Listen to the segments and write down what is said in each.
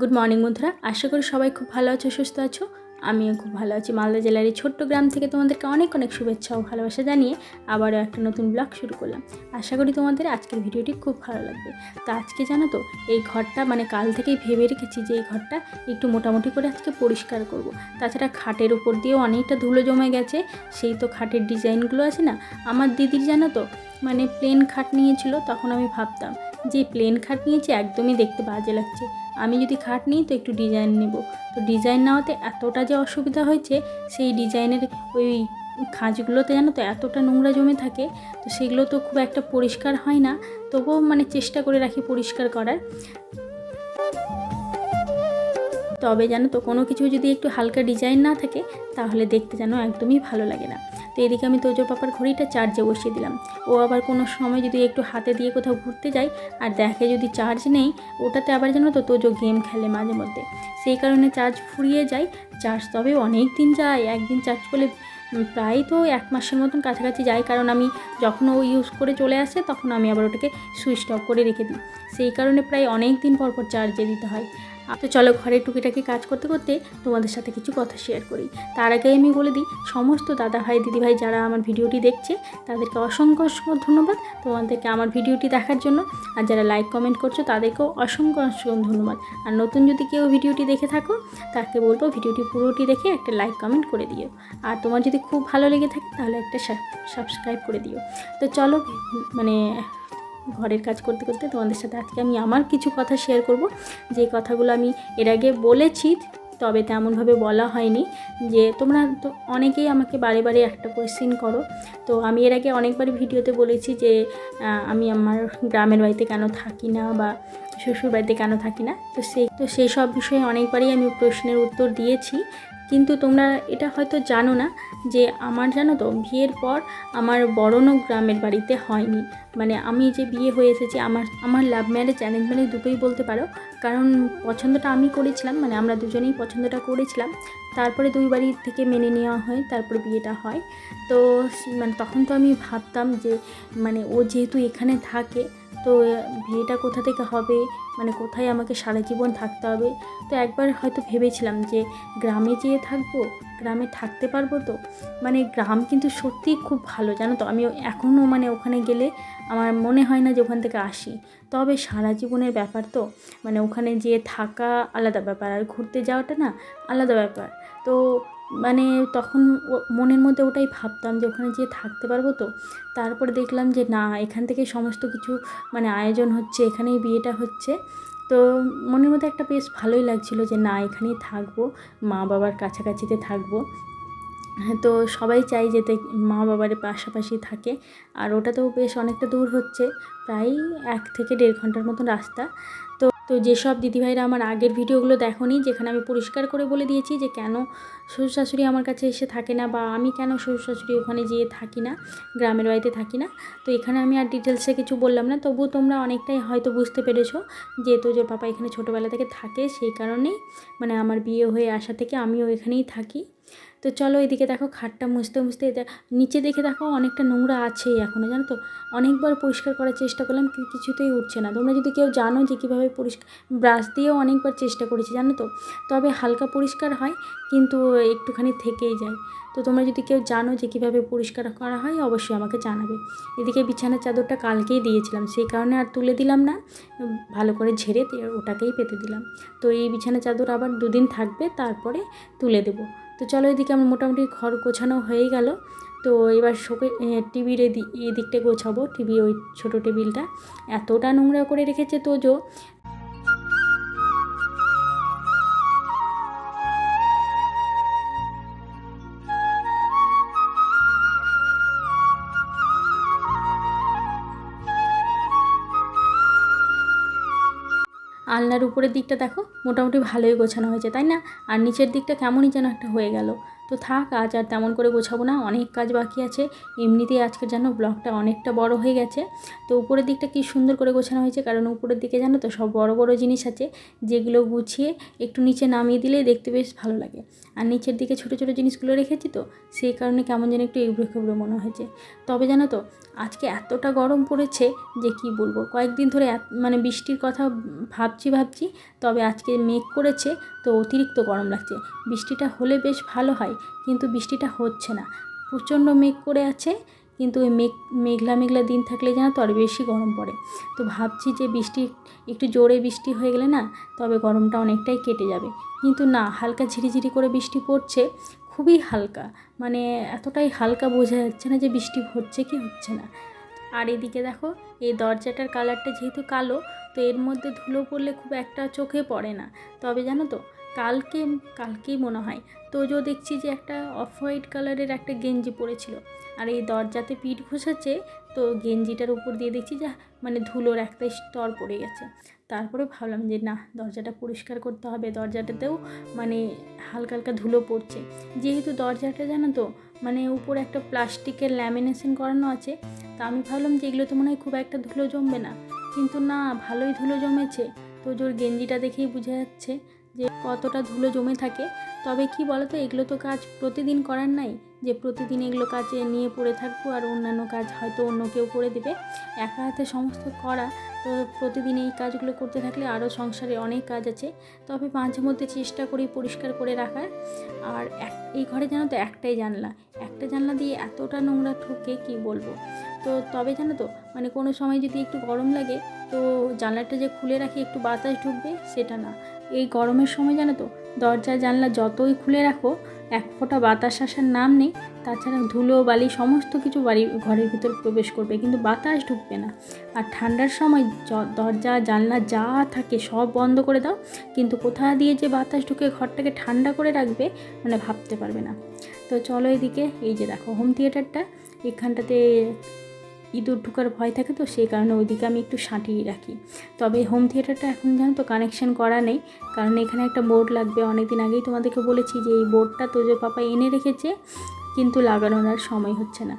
Good morning বন্ধুরা। আশা করি সবাই খুব ভালো আছো সুস্থ আছো। আমিও খুব ভালো আছি। মালদা জেলার এই ছোট্ট গ্রাম থেকে তোমাদেরকে অনেক অনেক শুভেচ্ছা ও ভালোবাসা জানিয়ে আবারও একটা নতুন ব্লগ শুরু করলাম। আশা করি তোমাদের আজকের ভিডিওটি খুব ভালো লাগবে। তা আজকে জানো তো, এই ঘরটা মানে কাল থেকেই ভেবে রেখেছি যে এই ঘরটা একটু মোটামুটি করে আজকে পরিষ্কার করব। তাছাড়া খাটের উপর দিয়েও অনেকটা ধুলো জমে গেছে, সেই তো খাটের ডিজাইনগুলো আছে না? আমার দিদির জানো তো মানে প্লেন খাট নিয়েছিল, তখন আমি ভাবতাম যে প্লেন খাট নিয়েছি একদমই দেখতে বাজে লাগছে। আমি যদি খাট নিই তো একটু ডিজাইন নেব। তো ডিজাইন নেওয়াতে এতটা যে অসুবিধা হয়েছে, সেই ডিজাইনের ওই খাঁজগুলোতে জানো তো এতটা নোংরা জমে থাকে, তো সেগুলো তো খুব একটা পরিষ্কার হয় না। তবুও মানে চেষ্টা করে রাখি পরিষ্কার করার। তবে জানো তো, কোনো কিছু যদি একটু হালকা ডিজাইন না থাকে, তাহলে দেখতে যেন একদমই ভালো লাগে না। তো এদিকে আমি তোজোর পাপার ঘড়িটা চার্জে বসিয়ে দিলাম। ও আবার কোনো সময় যদি একটু হাতে দিয়ে কোথাও ঘুরতে যায়, আর দেখে যদি চার্জ নেই, ওটাতে আবার জানো তো তোজো গেম খেলে মাঝে মধ্যে। সেই কারণে চার্জ ফুরিয়ে যায় চার্জ তবে অনেক দিন যায়, একদিন চার্জ করলে প্রায় তো এক মাসের মতন কাছাকাছি যায়, কারণ আমি যখন ও ইউজ করে চলে আসে, তখন আমি আবার ওটাকে সুইচ অফ করে রেখে দিই। সেই কারণে প্রায় অনেক দিন পর পর চার্জে দিতে হয়। তো চলো ঘরের টুকিটাকি কাজ করতে করতে তোমাদের সাথে কিছু কথা শেয়ার করি। তার আগে আমি বলে দিই, সমস্ত দাদা ভাই দিদি ভাই যারা আমার ভিডিওটি দেখছে, তাদেরকে অসংখ্য অসংখ্য ধন্যবাদ তোমাদেরকে আমার ভিডিওটি দেখার জন্য। আর যারা লাইক কমেন্ট করছ, তাদেরকেও অসংখ্য অসংখ্য ধন্যবাদ। আর নতুন যদি কেউ ভিডিওটি দেখে থাকো, তাকে বলব ভিডিওটি পুরোটি দেখে একটা লাইক কমেন্ট করে দিও। আর তোমার যদি খুব ভালো লেগে থাকে, তাহলে একটা সাবস্ক্রাইব করে দিও। তো চলো মানে ঘরের কাজ করতে করতে তোমাদের সাথে আজকে আমি আমার কিছু কথা শেয়ার করব। যে কথাগুলো আমি এর আগে বলেছি, তবে তেমনভাবে বলা হয়নি। যে তোমরা তো অনেকেই আমাকে বারে বারে একটা কোয়েশ্চেন করো। তো আমি এর আগে অনেকবার ভিডিওতে বলেছি যে আমি আমার গ্রামের বাড়িতে কেন থাকি না বা শ্বশুর বাড়িতে কেন থাকি না। তো সেই তো সেই সব বিষয়ে অনেকবারই আমি প্রশ্নের উত্তর দিয়েছি। কিন্তু তোমরা এটা হয়তো জানো না যে আমার জানো তো, বিয়ের পর আমার বড়নও গ্রামের বাড়িতে হয়নি। মানে আমি যে বিয়ে হয়ে এসেছি, আমার আমার লাভ ম্যারেজ অ্যারেঞ্জ ম্যারেজ দুটোই বলতে পারো। কারণ পছন্দটা আমি করেছিলাম মানে আমরা দুজনেই পছন্দটা করেছিলাম। তারপরে দুই বাড়ি থেকে মেনে নেওয়া হয়, তারপরে বিয়েটা হয়। তো মানে তখন তো আমি ভাবতাম যে মানে ও যেহেতু এখানে থাকে তো, বিয়েটা কোথা থেকে হবে? মানে কোথায় আমাকে সারা জীবন থাকতে হবে? তো একবার হয়তো ভেবেছিলাম যে গ্রামে যেয়ে থাকব, গ্রামে থাকতে পারব তো? মানে গ্রাম কিন্তু সত্যিই খুব ভালো, জানো তো? আমি এখনও মানে ওখানে গেলে আমার মনে হয় না যে ওখান থেকে আসি। তবে সারা জীবনের ব্যাপার তো মানে ওখানে যেয়ে থাকা আলাদা ব্যাপার। আর ঘুরতে যাওয়াটা না আলাদা ব্যাপার। তো মানে তখন মনের মধ্যে ওটাই ভাবতাম যে ওখানে যেয়ে থাকতে পারব তো। তারপরে দেখলাম যে না, এখান থেকে সমস্ত কিছু মানে আয়োজন হচ্ছে, এখানেই বিয়েটা হচ্ছে। তো মনের মধ্যে একটা বেশ ভালোই লাগছিল যে না, এখানেই থাকব, মা বাবার কাছাকাছিতে থাকব। হ্যাঁ তো সবাই চাই যেতে মা বাবার পাশাপাশি থাকে। আর ওটা তো বেশ অনেকটা দূর হচ্ছে, প্রায় এক থেকে দেড় ঘণ্টার মতন রাস্তা। তো তো যেসব দিদিভাইরা আমার আগের ভিডিওগুলো দেখোনি, যেখানে আমি পরিষ্কার করে বলে দিয়েছি যে কেন শ্বশুর শাশুড়ি আমার কাছে এসে থাকে না বা আমি কেন শ্বশুর শাশুড়ি ওখানে যেয়ে থাকি না, গ্রামের বাড়িতে থাকি না, তো এখানে আমি আর ডিটেলসে কিছু বললাম না। তবুও তোমরা অনেকটাই হয়তো বুঝতে পেরেছ যে তোজোর পাপা এখানে ছোটোবেলা থেকে থাকে, সেই কারণেই মানে আমার বিয়ে হয়ে আসা থেকে আমিও এখানেই থাকি। তো চলো এদিকে দেখো খাটটা মুছতে মুছতে নিচে দেখে দেখো অনেকটা নোংরা আছেই এখনও জানো তো? অনেকবার পরিষ্কার করার চেষ্টা করলাম কিছুতেই উঠছে না। তোমরা যদি কেউ জানো যে কীভাবে পরিষ্কার, ব্রাশ দিয়েও অনেকবার চেষ্টা করেছি, জানো তো? তবে হালকা পরিষ্কার হয়, কিন্তু একটুখানি থেকেই যায়। তো তোমরা যদি কেউ জানো যে কীভাবে পরিষ্কার করা হয়, অবশ্যই আমাকে জানাবে। এদিকে বিছানার চাদরটা কালকেই দিয়েছিলাম, সেই কারণে আর তুলে দিলাম না। ভালো করে ঝেড়ে ওটাকেই পেতে দিলাম। তো এই বিছানা চাদর আবার দুদিন থাকবে, তারপরে তুলে দেবো। তো চলো এদিকে আমার মোটামুটি ঘর গোছানো হয়ে গেল। তো এবার শোকে টিভির এই এদিকটা গোছাবো, টিভি ওই ছোটো টেবিলটা। এতটা নোংরা করে রেখেছে তোজো। আলনার উপরের দিকটা দেখো, মোটামুটি ভালোই গোছানো হয়েছে, তাই না? আর নিচের দিকটা কেমনই যেন একটা হয়ে গেল। তো থাক, আজ আর তেমন করে গোছাবো না, অনেক কাজ বাকি আছে। এমনিতেই আজকে যেন ব্লগটা অনেকটা বড় হয়ে গেছে। তো উপরের দিকটা কি সুন্দর করে গোছানো হয়েছে, কারণ উপরের দিকে জানো তো সব বড় বড় জিনিস আছে, যেগুলো গুছিয়ে একটু নিচে নামিয়ে দিলে দেখতে বেশ ভালো লাগে। আর নিচের দিকে ছোটো ছোটো জিনিসগুলো রেখেছি তো, সেই কারণে কেমন যেন একটু এবড়ো খেবড়ো মনে হয়েছে। তবে জানো তো, আজকে এতটা গরম পড়েছে যে কি বলব, কয়েকদিন ধরে মানে বৃষ্টির কথা ভাবছি ভাবছি, তবে আজকে মেঘ করেছে তো অতিরিক্ত গরম লাগছে। বৃষ্টিটা হলে বেশ ভালো হয়। কিন্তু বৃষ্টিটা হচ্ছে না। প্রচণ্ড মেঘ করে আছে, কিন্তু ওই মেঘ, মেঘলা মেঘলা দিন থাকলে যেন তো আর বেশি গরম পড়ে। তো ভাবছি যে বৃষ্টি একটু জোরে বৃষ্টি হয়ে গেলে না, তবে গরমটা অনেকটাই কেটে যাবে। কিন্তু না, হালকা ঝিরিঝিরি করে বৃষ্টি পড়ছে, খুবই হালকা। মানে এতটাই হালকা বোঝা যাচ্ছে না যে বৃষ্টি হচ্ছে কি হচ্ছে না। আর এদিকে দেখো, এই দরজাটার কালারটা যেহেতু কালো, তো এর মধ্যে ধুলো পড়লে খুব একটা চোখে পড়ে না। তবে জানো তো কালকে, কালকেই মনে হয়। তো তোজো দেখছি যে একটা অফ হোয়াইট কালারের একটা গেঞ্জি পরেছিল। আর এই দরজাতে পিঠ ঘষাচ্ছে তো গেঞ্জিটার উপর দিয়ে দেখছি যে মানে ধুলোর একটা স্তর পড়ে গেছে। তারপরে ভাবলাম যে, না, দরজাটা পরিষ্কার করতে হবে। দরজাটাতেও মানে হালকা হালকা ধুলো পড়ছে। যেহেতু দরজাটা জানো তো মানে উপরে একটা প্লাস্টিকের ল্যামিনেশন করানো আছে, তা আমি ভাবলাম যে এগুলো তো মনে হয় খুব একটা ধুলো জমবে না। কিন্তু না, ভালোই ধুলো জমেছে। তো জোর গেঞ্জিটা দেখেই বোঝা যাচ্ছে যে কতটা ধুলো জমে থাকে, তবে কি বলতো, এগুলো তো কাজ প্রতিদিন করার নাই। যে প্রতিদিন এগুলো কাজে নিয়ে পড়ে থাকব আর অন্যান্য কাজ হয়তো অন্য কেউ করে দেবে। একা হাতে সমস্ত করা, তো প্রতিদিন এই কাজগুলো করতে থাকলে আরও সংসারে অনেক কাজ আছে। তবে মাঝে মধ্যে চেষ্টা করি পরিষ্কার করে রাখার। আর এক, এই ঘরে জানো তো একটাই জানলা। একটা জানলা দিয়ে এতটা নোংরা ঠুকে কি বলব? তো তবে জানো তো মানে কোনো সময় যদি একটু গরম লাগে তো জানলাটা যে খুলে রাখি, একটু বাতাস ঢুকবে, সেটা না। এই গরমের সময় জানো তো দরজা জানলা যতই খুলে রাখো, এক ফোঁটা বাতাস আসার নাম নেই। তাছাড়া ধুলো, বালি, সমস্ত কিছু বাড়ি, ঘরের ভিতর প্রবেশ করবে, কিন্তু বাতাস ঢুকবে না। আর ঠান্ডার সময় দরজা, জানলা যা থাকে সব বন্ধ করে দাও, কিন্তু কোথা দিয়ে যে বাতাস ঢুকে ঘরটাকে ঠান্ডা করে রাখবে মানে ভাবতে পারবে না। তো চলো এদিকে, এই যে দেখো, হোম থিয়েটারটা, এখানটাতে ইঁদুর ঢুকার ভয় থাকে তো, সেই কারণে ওইদিকে আমি একটু সাঁটিয়ে রাখি। তবে হোম থিয়েটারটা এখন জানো তো কানেকশন করা নেই। কারণ এখানে একটা বোর্ড লাগবে। অনেক দিন আগেই তোমাদেরকে বলেছি যে এই বোর্ডটা তোজো পাপা এনে রেখেছে, কিন্তু লাগানোর আর সময় হচ্ছে না।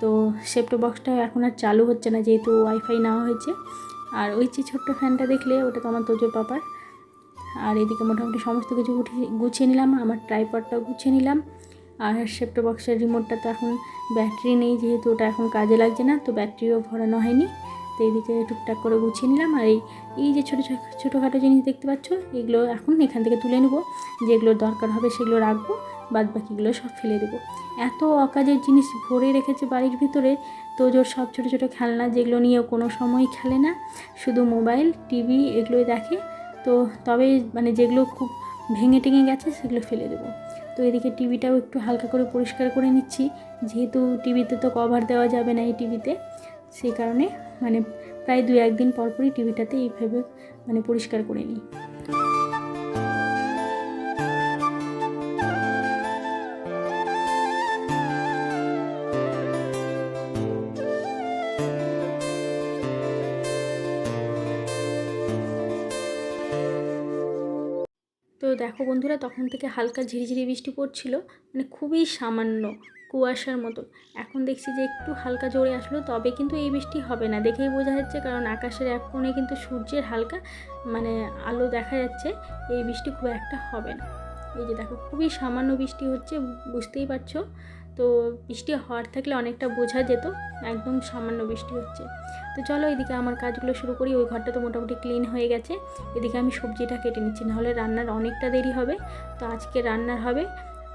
তো সেপ্টো বক্সটা এখন আর চালু হচ্ছে না, যেহেতু ওয়াইফাই নেওয়া হয়েছে। আর ওই যে ছোট্ট ফ্যানটা দেখলে, ওটা তো আমার তোজোর পাপার। আর এদিকে মোটামুটি সমস্ত কিছু গুছিয়ে গুছিয়ে নিলাম, আমার ট্রাইপডটাও গুছিয়ে নিলাম। আর সেপ্টো বক্সের রিমোটটা তো এখন ব্যাটারি নেই, যেহেতু ওটা এখন কাজে লাগছে না, তো ব্যাটারিও ভরানো হয়নি। তো এইদিকে টুকটাক করে গুছিয়ে নিলাম। আর এই এই যে ছোটো ছোটো, ছোটোখাটো জিনিস দেখতে পাচ্ছ, এগুলো এখন এখান থেকে তুলে নেব। যেগুলোর দরকার হবে সেগুলো রাখব বাদ বাকিগুলো সব ফেলে দেবো। এত অকাজের জিনিস ভরে রেখেছে বাড়ির ভিতরে, তো জোর সব ছোটো ছোটো খেলনা যেগুলো নিয়ে কোনো সময় খেলে না। শুধু মোবাইল, টিভি এগুলোই দেখে, তো তবে মানে যেগুলো খুব ভেঙে টেঙে গেছে সেগুলো ফেলে দেবো। তো এদিকে টিভিটাও একটু হালকা করে পরিষ্কার করে নিচ্ছি। যেহেতু টিভিতে তো কভার দেওয়া যাবে না এই টিভিতে, সেই কারণে মানে প্রায় দু একদিন পরপরই টিভিটাতে এইভাবে মানে পরিষ্কার করে নিই। বন্ধুরা, তখন থেকে হালকা ঝিরিঝিরি বৃষ্টি পড়ছিল মানে খুবই সামান্য কুয়াশার মতো। এখন দেখছি যে একটু হালকা জোরে আসলো, তবে কিন্তু এই বৃষ্টি হবে না। দেখেই বোঝা যাচ্ছে, কারণ আকাশের এক কোণে কিন্তু সূর্যের হালকা মানে আলো দেখা যাচ্ছে, এই বৃষ্টি খুব একটা হবে না। এই যে দেখো, খুবই সামান্য বৃষ্টি হচ্ছে, বুঝতেই পারছ? তো বৃষ্টি হওয়ার থাকলে অনেকটা বোঝা যেত, একদম সামান্য বৃষ্টি হচ্ছে। তো চলো এদিকে আমার কাজগুলো শুরু করি, ওই ঘরটা তো মোটামুটি ক্লিন হয়ে গেছে। এদিকে আমি সবজিটা কেটে নিচ্ছি, নাহলে রান্নার অনেকটা দেরি হবে। তো আজকে রান্নার হবে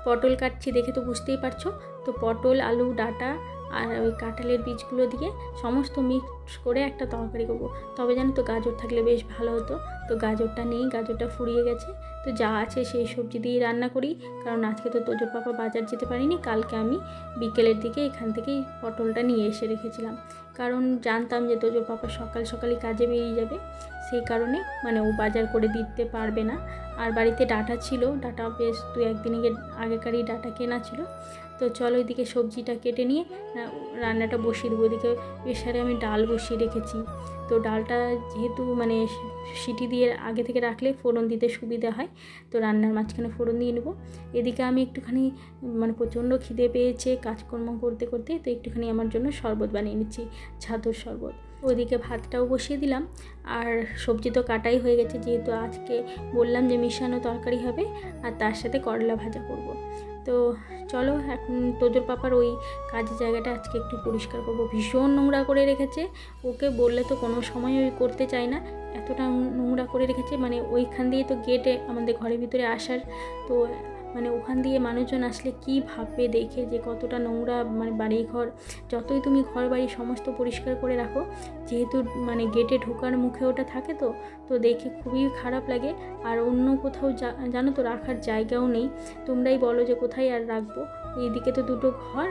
পটল কাটছি দেখে তো বুঝতেই পারছ। তো পটল, আলু, ডাটা আর ওই কাঁঠালের বীজগুলো দিয়ে সমস্ত মিক্স করে একটা তরকারি করব। তবে জানো তো গাজর থাকলে বেশ ভালো হতো। তো গাজরটা নেই, গাজরটা ফুরিয়ে গেছে। তো যা আছে সেই সবজি দিয়েই রান্না করি। কারণ আজকে তো তোজোর পাপা বাজার যেতে পারিনি, কালকে আমি বিকেলের দিকে এখান থেকেই পটলটা নিয়ে এসে রেখেছিলাম। কারণ জানতাম যে তোজোর পাপা সকাল সকালই কাজে বেরিয়ে যাবে। সেই কারণে মানে ও বাজার করে দিতে পারবে না। আর বাড়িতে ডাটা ছিল, ডাটা বেশ দু একদিন আগে আগেকারই ডাটা কেনা ছিল। তো চলো এদিকে সবজিটা কেটে নিয়ে রান্নাটা বসিয়ে দেবো। এদিকে প্রেশারে আমি ডাল বসিয়ে রেখেছি। তো ডালটা যেহেতু মানে সিটি দিয়ে আগে থেকে রাখলে ফোড়ন দিতে সুবিধা হয়, তো রান্নার মাঝখানে ফোড়ন দিয়ে নেব। এদিকে আমি একটুখানি মানে প্রচণ্ড খিদে পেয়েছে কাজকর্ম করতে করতে, তো একটুখানি আমার জন্য শরবত বানিয়ে নিচ্ছি, ছাতুর শরবত। ওইদিকে ভাতটাও বসিয়ে দিলাম। আর সবজি তো কাটাই হয়ে গেছে, যেহেতু আজকে বললাম যে মিশানো তরকারি হবে, আর তার সাথে করলা ভাজা করব। তো চলো, এখন তোজোর পাপার ওই কাজের জায়গাটা আজকে একটু পরিষ্কার করব। ভীষণ নোংরা করে রেখেছে। ওকে বললে তো কোনো সময় ওই করতে চায় না। এতটা নোংরা করে রেখেছে মানে ওইখান দিয়ে তো গেটে আমাদের ঘরের ভিতরে আসার। তো মানে ওখান দিয়ে মানুষজন আসলে কি ভাববে, দেখে যে কতটা নোংরা মানে বাড়ি ঘর যতই তুমি ঘর বাড়ি সমস্ত পরিষ্কার করে রাখো, যেহেতু মানে গেটে ঢোকার মুখে ওটা থাকে তো তো দেখে খুবই খারাপ লাগে। আর অন্য কোথাও জানো তো রাখার জায়গাও নেই। তোমরাই বলো যে কোথায় আর রাখব। এইদিকে তো দুটো ঘর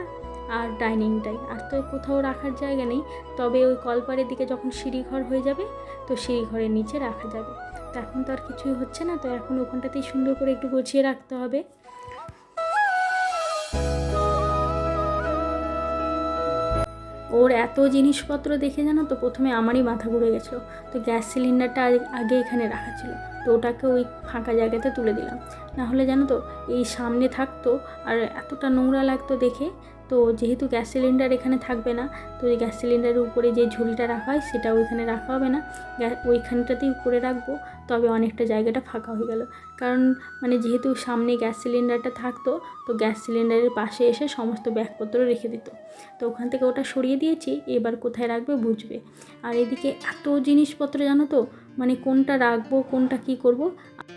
আর ডাইনিংটাই আর তো কোথাও রাখার জায়গা নেই। তবে ওই কলপারের দিকে যখন সিঁড়ি ঘর হয়ে যাবে, তো সিঁড়ি ঘরের নিচে রাখা যাবে। তো এখন তো আর কিছুই হচ্ছে না। তো এখন ওখানটাতেই সুন্দর করে একটু গুছিয়ে রাখতে হবে। ওর এত জিনিসপত্র দেখে জানো তো, প্রথমে আমারই মাথা ঘুরে গেছিল। তো গ্যাস সিলিন্ডারটা আগে- এখানে রাখা ছিল। তো ওটাকে ওই ফাঁকা জায়গাতে তুলে দিলাম। না হলে জানো তো, এই সামনে থাকতো আর এতটা নোংরা লাগতো দেখে তো যেহেতু গ্যাস সিলিন্ডার এখানে থাকবে না, তো ওই গ্যাস সিলিন্ডারের উপরে যে ঝুড়িটা রাখা হয় সেটা ওইখানে রাখা হবে না। ওইখানটাতেই উপরে রাখব, তবে অনেকটা জায়গাটা ফাঁকা হয়ে গেল। কারণ মানে যেহেতু সামনে গ্যাস সিলিন্ডারটা থাকতো, তো গ্যাস সিলিন্ডারের পাশে এসে সমস্ত ব্যাগপত্র রেখে দিত। তো ওখান থেকে ওটা সরিয়ে দিয়েছি, এবার কোথায় রাখবে বুঝবে। আর এদিকে এত জিনিসপত্র জানো তো মানে কোনটা রাখব, কোনটা কি করব?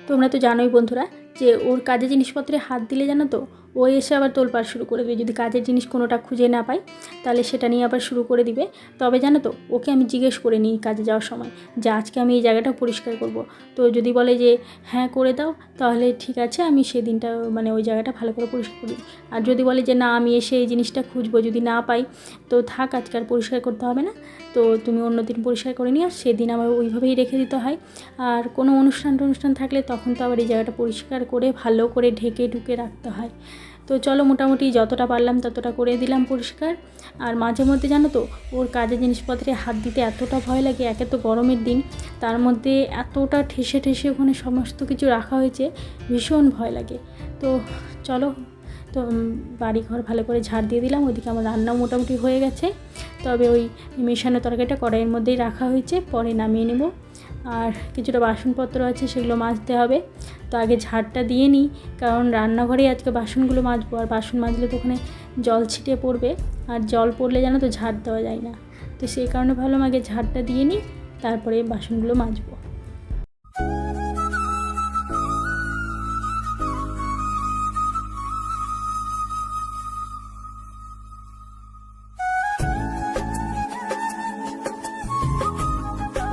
তোমরা তো জানোই বন্ধুরা, যে ওর কাজে জিনিসপত্রে হাত দিলে জানো তো ও এসে আবার তোলপাড় শুরু করে দেবে। যদি কাজের জিনিস কোনোটা খুঁজে না পাই তাহলে সেটা নিয়ে আবার শুরু করে দিবে। তবে জানো তো, ওকে আমি জিজ্ঞেস করে নিই কাজে যাওয়ার সময় যে আজকে আমি এই জায়গাটা পরিষ্কার করব। তো যদি বলে যে হ্যাঁ করে দাও, তাহলে ঠিক আছে, আমি সেদিনটা মানে ওই জায়গাটা ভালো করে পরিষ্কার করি আর যদি বলে যে, না, আমি এসে এই জিনিসটা খুঁজবো, যদি না পাই, তো থাক, আজকে আর পরিষ্কার করতে হবে না। তো তুমি অন্য দিন পরিষ্কার করে নিও, সেদিন আবার ওইভাবেই রেখে দিতে হয়। আর কোনো অনুষ্ঠান টনুষ্ঠান থাকলে তখন তো আবার এই জায়গাটা পরিষ্কার করে, ভালো করে ঢেকে ঢুকে রাখতে হয়। তো চলো মোটামুটি যতটা পারলাম ততটা করে দিলাম পরিষ্কার। আর মাঝে মধ্যে জানো তো, ওর কাজের জিনিসপত্রে হাত দিতে এতটা ভয় লাগে, একে তো গরমের দিন, তার মধ্যে এতটা ঠেসে ঠেসে ওখানে সমস্ত কিছু রাখা হয়েছে, ভীষণ ভয় লাগে। তো চলো, তো বাড়িঘর ভালো করে ঝাড় দিয়ে দিলাম ওইদিকে আমার রান্নাও মোটামুটি হয়ে গেছে। তবে ওই মেশানো তরকারিটা কড়াইয়ের মধ্যেই রাখা হয়েছে, পরে নামিয়ে নেব। আর কিছুটা বাসনপত্র আছে, সেগুলো মাজতে হবে। তো আগে ঝাড়টা দিয়ে নিই, কারণ রান্নাঘরেই আজকে বাসনগুলো মাজবো। আর বাসন মাজলে তো ওখানে জল ছিটে পড়বে, আর জল পড়লে জানো তো ঝাড় দেওয়া যায় না। তো সেই কারণে ভাবলাম আগে ঝাড়টা দিয়ে নিই, তারপরে বাসনগুলো মাজবো।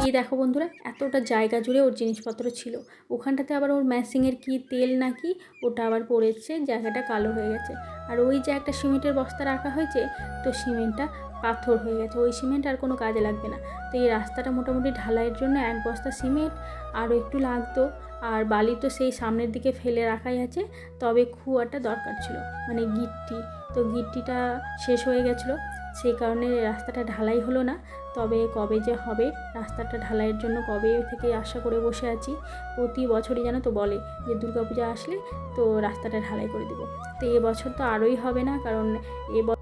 এই দেখো বন্ধুরা, এতটা জায়গা জুড়ে ওর জিনিসপত্র ছিল। ওখানটাতে আবার ওর ম্যাসিংয়ের কি তেল নাকি, ওটা আবার পড়েছে, জায়গাটা কালো হয়ে গেছে। আর ওই যে একটা সিমেন্টের বস্তা রাখা হয়েছে, তো সিমেন্টটা পাথর হয়ে গেছে। ওই সিমেন্ট আর কোনো কাজে লাগবে না। তো এই রাস্তাটা মোটামুটি ঢালাইয়ের জন্য এক বস্তা সিমেন্ট, আরও একটু লাগতো। আর বালি তো সেই সামনের দিকে ফেলে রাখাই আছে, তবে খুয়াটা দরকার ছিল। মানে গিট্টি, তো গিট্টিটা শেষ হয়ে গেছিল। সেই কারণে রাস্তাটা ঢালাই হলো না। তবে কবে যে হবে, রাস্তাটা ঢালাইয়ের জন্য কবে থেকে আশা করে বসে আছি, প্রতি বছরই যেন তো বলে যে দুর্গাপূজা আসলে তো রাস্তাটা ঢালাই করে দেবো। তো এবছর তো আরোই হবে না, কারণ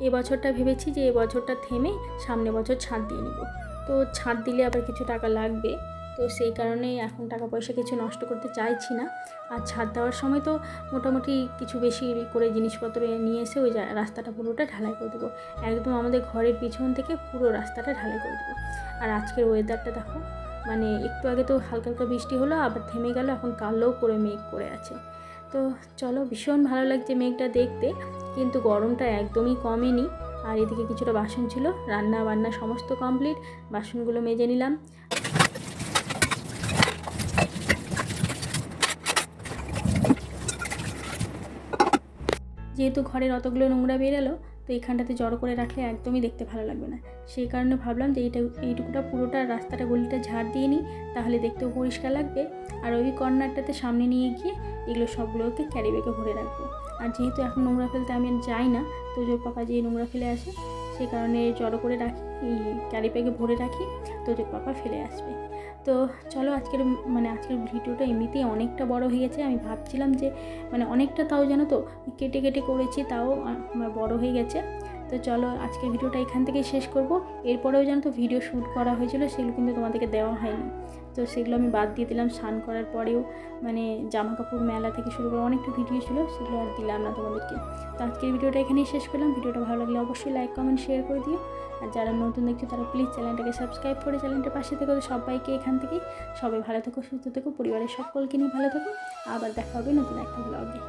এ বছরটা ভেবেছি যে এবছরটা থেমে সামনে বছর ছাদ দিয়ে নিব। তো ছাদ দিলে আবার কিছু টাকা লাগবে। তো সেই কারণে এখন টাকা পয়সা কিছু নষ্ট করতে চাইছি না। আর ছাদ দেওয়ার সময় তো মোটামুটি কিছু বেশি করে জিনিসপত্র নিয়ে এসে ওই রাস্তাটা পুরোটা ঢালাই করে দেবো। একদম আমাদের ঘরের পিছন থেকে পুরো রাস্তাটা ঢালাই করে দেবো। আর আজকের ওয়েদারটা দেখো মানে একটু আগে তো হালকা হালকা বৃষ্টি হলো, আবার থেমে গেল, এখন কালো করে মেঘ করে আছে। তো চলো, ভীষণ ভালো লাগছে মেঘটা দেখতে, কিন্তু গরমটা একদমই কমেনি। আর এদিকে কিছুটা বাসন ছিল রান্না বান্না সমস্ত কমপ্লিট বাসনগুলো মেজে নিলাম। যেহেতু ঘরের অতগুলো নোংরা বেরোলো, তো এখানটাতে জড়ো করে রাখলে একদমই দেখতে ভালো লাগবে না। সেই কারণে ভাবলাম যে এইটা, এইটুকুটা পুরোটা রাস্তাটা গলিটা ঝাড় দিয়ে নিই, তাহলে দেখতেও পরিষ্কার লাগবে। আর ওই কর্নারটাতে সামনে নিয়ে গিয়ে এগুলো সবগুলোকে ক্যারি ব্যাগে ভরে রাখব। আর যেহেতু এখন নোংরা ফেলতে আমি যাই না, তো জোর পাপা যে নোংরা ফেলে আসে সেই কারণে জড়ো করে রাখি ক্যারি ব্যাগে ভরে রাখি, তো জোর পাপা ফেলে আসবে। তো চলো আজকের মানে আজকের ভিডিওটা এমনিতেই অনেকটা বড় হয়ে গেছে। আমি ভাবছিলাম যে মানে অনেকটা তাও জানো তো, কেটে কেটে করেছি, তাও আমার বড় হয়ে গেছে। তো চলো আজকের ভিডিওটা এখান থেকেই শেষ করব। এরপরেও জানো তো ভিডিও শ্যুট করা হয়েছিল, সেগুলো কিন্তু তোমাদেরকে দেওয়া হয়নি। তো সেগুলো আমি বাদ দিয়ে দিলাম, স্নান করার পরেও মানে জামা কাপড় মেলা থেকে শুরু করে অনেকটা ভিডিও ছিল, সেগুলো আর দিলাম না তোমাদেরকে। তো আজকের ভিডিওটা এখানেই শেষ করলাম। ভিডিওটা ভালো লাগলে অবশ্যই লাইক কমেন্ট শেয়ার করে দিও। আর যারা নতুন দেখছ, তারা প্লিজ চ্যানেলটাকে সাবস্ক্রাইব করে চ্যানেলটার পাশে থেকে। সবাইকে এখান থেকে সবাই ভালো থেকো, সুস্থ থেকো, পরিবারের সকলকে নিয়ে ভালো থেকো। আবার দেখা হবে নতুন একটা ব্লগে